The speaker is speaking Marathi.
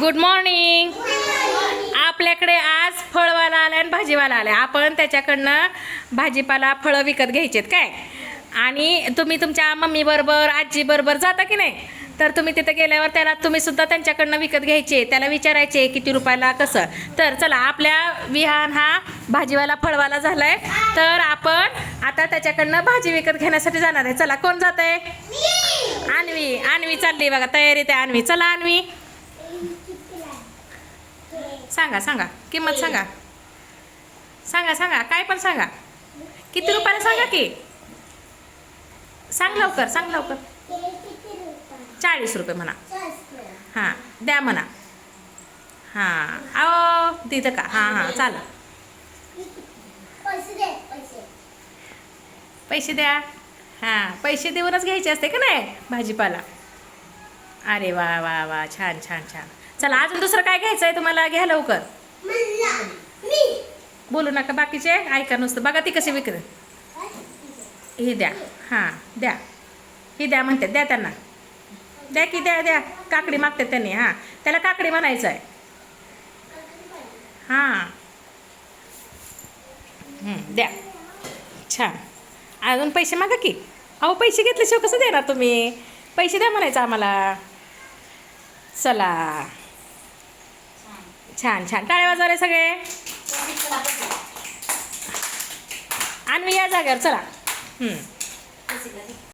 गुड मॉर्निंग आपल्याकडे आज फळवाला आलाय आणि भाजीवाला आलाय. आपण त्याच्याकडनं भाजीपाला फळं विकत घ्यायचेत काय? आणि तुम्ही तुमच्या मम्मी बरोबर आजी बरोबर जाता की नाही? तर तुम्ही तिथं गेल्यावर त्याला तुम्ही सुद्धा त्यांच्याकडनं विकत घ्यायचे. त्याला विचारायचे किती रुपयाला कसं? तर चला आपल्या विहान हा भाजीवाला फळवाला झालाय. तर आपण आता त्याच्याकडनं भाजी विकत घेण्यासाठी जाणार आहे. चला कोण जात आहे आणवी आणवी चालली बघा तयारीत आहे आणवी चला आणवी सांगा सांगा. किंमत सांगा. सांगा सांगा. काय पण सांगा. किती रुपयाला सांगा की? सांग लवकर सांग लवकर. चाळीस रुपये म्हणा. हां द्या म्हणा. हां अहो तिथं का? हां हां चालेल. पैसे द्या. हां पैसे देऊनच घ्यायचे असते का नाही? भाजीपाला. अरे वा वा वा. छान छान छान. चला अजून दुसरं काय घ्यायचं आहे तुम्हाला? घ्या लवकर. बोलू नका बाकीचे ऐका नुसतं. बघा ती कशी विकत. ही द्या. हां द्या. ही द्या म्हणते द्या त्यांना. द्या की द्या द्या. काकडी मागते त्यांनी हां. त्याला काकडी म्हणायचं आहे हां द्या. छान. अजून पैसे मागा की. अहो पैसे घेतल्याशिवाय कसं देणार तुम्ही? पैसे द्या म्हणायचं आम्हाला. चला. छान छान. टाळे वाजवले सगळे. आणि या जागेवर चला.